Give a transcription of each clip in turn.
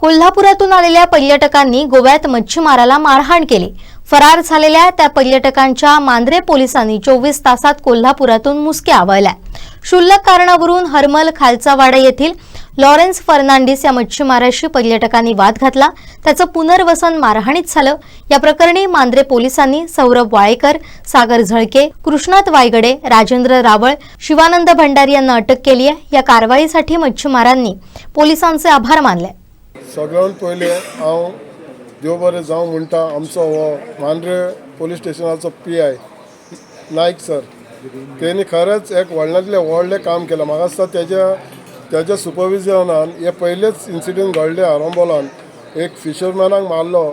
कोल्हापुरातून आलेल्या पर्यटकांनी गोव्यात मच्छीमाराला मारहाण केली. फरार झालेल्या त्या पर्यटकांच्या मांद्रे पोलिसांनी चोवीस तासात कोल्हापुरातून मुसक्या आवळल्या. क्षुल्लक कारणावरून हरमल खालचावाडा येथील लॉरेन्स फर्नांडिस या मच्छीमाराशी पर्यटकांनी वाद घातला. त्याचं पुनर्वसन मारहाणीत झालं. या प्रकरणी मांद्रे पोलिसांनी सौरभ वाळेकर सागर झळके कृष्णात वायगडे राजेंद्र रावळ शिवानंद भंडारी यांना अटक केली आहे. या कारवाईसाठी मच्छीमारांनी पोलिसांचे आभार मानले. सगळ्यान पयलीं हांव देव बरें जावं म्हणटा आमचो हो मांद्रे पोलीस स्टेशनाचो पी आय नायक सर. तेणी खरेंच एक व्हडल्यांतलें व्हडलें काम केलां. म्हाका दिसता तेज्या तेज्या सुपरविजनान हे पयलेच इन्सिडंट घडले आरंबोलान. एक फिशरमॅनाक मारलो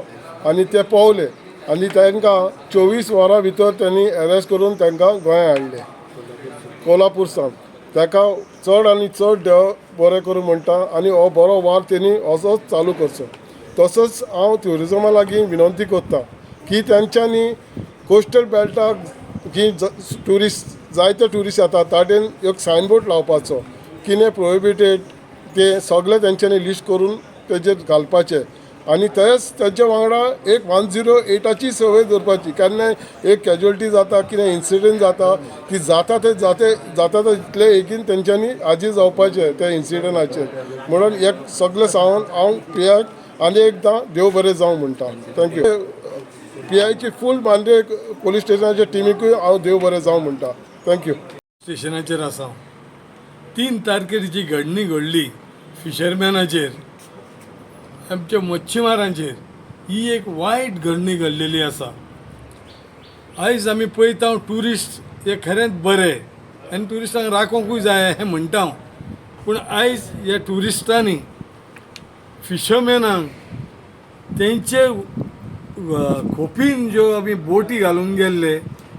आनी ते पावले आनी तांकां चोवीस वरां भितर त्यांनी अरेस्ट करून तांकां गोंया हाडले कोल्हापूर सावन ताका चड आनी चड देव बरें करूं म्हणटा आनी हो बरो वार तेणी असोच चालू करचो. तसोच हांव ट्युरिजमा लागीं विनंती करतां की तेंच्यांनी कोस्टल बेल्टाक जी ट्युरिस्ट जायते ट्युरिस्ट येतात ताटेन एक सायनबोर्ड लावपाचो. कितें प्रोहिबिटेड ते सगळें तेंच्यांनी लिस्ट करून तेजेर घालपाचें. आनी तेच तेच्या वांगडा एक वन झिरो एटाची सवय दवरपाची केन्नाय एक कॅज्युअलिटी जाता कितें इन्सिडंट जाता ती जाता ते जाते जाता ते इतले एकीन तेंच्यांनी हाजीर जावपाचें त्या इन्सिडंटाचेर म्हणून एक सगळें सांगून हांव पियाक आनी एकदां देव बरें जावं म्हणटा. थँक्यू पी आयची फूल मांद्रे पोलीस स्टेशनाच्या टिमीकूय हांव देव बरें जावं म्हणटा. थँक्यू स्टेशनाचेर आसा तीन तारखेर जी घडणी घडली फिशरमॅनाचेर आमच्या मच्छीमारांचेर ही एक वायट घडणी घडलेली आसा आयज आमी पळयता ट्युरिस्ट हे खरेंच बरे. आनी ट्युरिस्टांक राखोंकूय जाय हें म्हणटा हांव पूण आयज ह्या ट्युरिस्टांनी फिशरमॅनांक तेंचे खोपीन ज्यो आमी बोटी घालून गेल्ले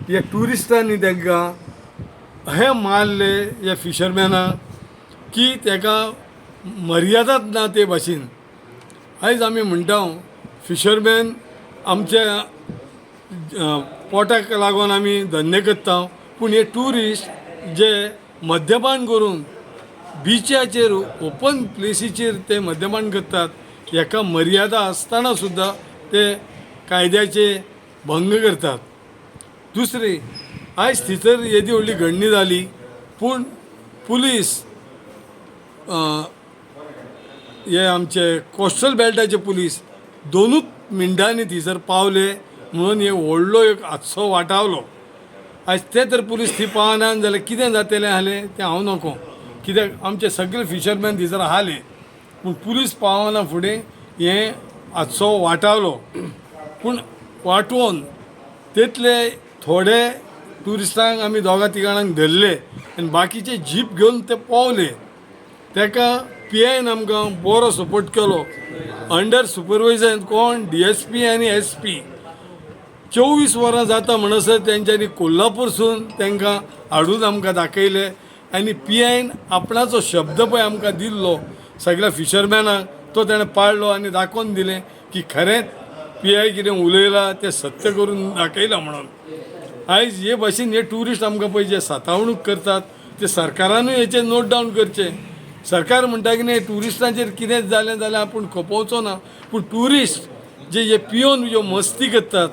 ह्या ट्युरिस्टांनी तांकां हे मारले ह्या फिशरमॅनाक की ताका मर्यादाच ना ते भाशेन. आयज आमी म्हणटा फिशरमॅन आमच्या पोटाक लागून आमी धंदे करता पूण हे ट्युरिस्ट जे मद्यपान करून बिचाचेर ओपन प्लेसीचेर ते मद्यपान करतात हेका मर्यादा आसतना सुद्दां ते कायद्याचे भंग करतात. दुसरी आयज थिसर येदी व्हडली घडणी जाली पूण पुलीस हे आमचे कोस्टल बेल्टाचे पुलीस दोनूच मिनटांनी थंयसर पावले म्हणून हे व्हडलो एक हादसो वाटावलो. आयज ते तर पुलीस थी पावना जाल्यार कितें जातलें आसलें तें हांव नको. कित्याक आमचे सगळे फिशरमॅन थंयसर आहाले पूण पुलीस पावना फुडें हें हादसो वाटावलो. पूण वाटोवन तितले थोडे ट्युरिस्टांक आमी दोगां तिगाणांक धरले आनी बाकीचे जीप घेवन ते पावले. ताका पी आयन आमकां बरो सपोर्ट केलो अंडर सुपरवायझर कोण डी एस पी आनी एस पी चोवीस वरां जाता म्हणसर तेंच्यांनी कोल्हापूरसून तांकां हाडून आमकां दाखयले आनी पी आयन आपणाचो शब्द पळय आमकां दिल्लो सगळ्या फिशरमॅनाक तो ताणें पाळलो आनी दाखोवन दिलें की खरेंच पी आय कितें उलयलां तें सत्य करून दाखयलां म्हणून आयज हे भाशेन हे ट्युरिस्ट आमकां पळय जे सातावणूक करतात ते सरकारानूय हेचेर नोट डावन करचें सरकार म्हणटा की न्ही ट्युरिस्टांचेर कितेंच जालें जाल्यार आपूण खपोवचो ना. पूण ट्युरिस्ट जे हे पियोन ज्यो मस्ती करतात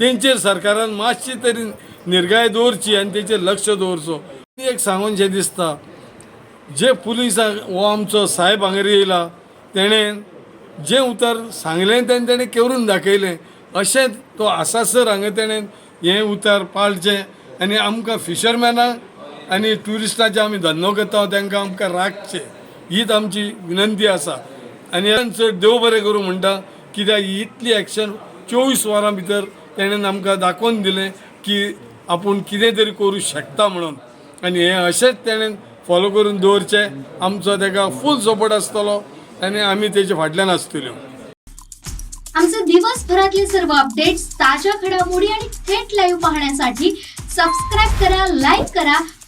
तेंचेर सरकारान मातशी तरी निर्गाय दवरची आनी तेचेर लक्ष दवरचो एक सांगून सांगूनशें दिसता जे पुलिसांक हो आमचो साहेब हांगर येयला तेणें जें उतर सांगलें तें तेणें करून दाखयलें अशें तो आसासर हांगा तेणें हें उतर पाळचें आनी आमकां फिशरमॅनाक आनी ट्युरिस्टाचे आमी धंदो करता तांकां आमकां राखचें हीच आमची विनंती आसा. आनी चड देव बरें करूं म्हणटा कित्याक इतली एक्शन चोवीस वरां भितर तेणेन आमकां दाखोवन दिलें की आपूण कितें तरी करूं शकता म्हणून. आनी हें अशेंच तेणें फॉलो करून दवरचें. आमचो ताका फूल सपोर्ट आसतलो. आनी आमी तेजे फाटल्यान आसतल्यो. आमचे दिवसभरातले सर्व अपडेट्स ताज्या घडामोडी आणि थेट लाईव्ह पाहण्यासाठी सबस्क्राईब करा लाईक करा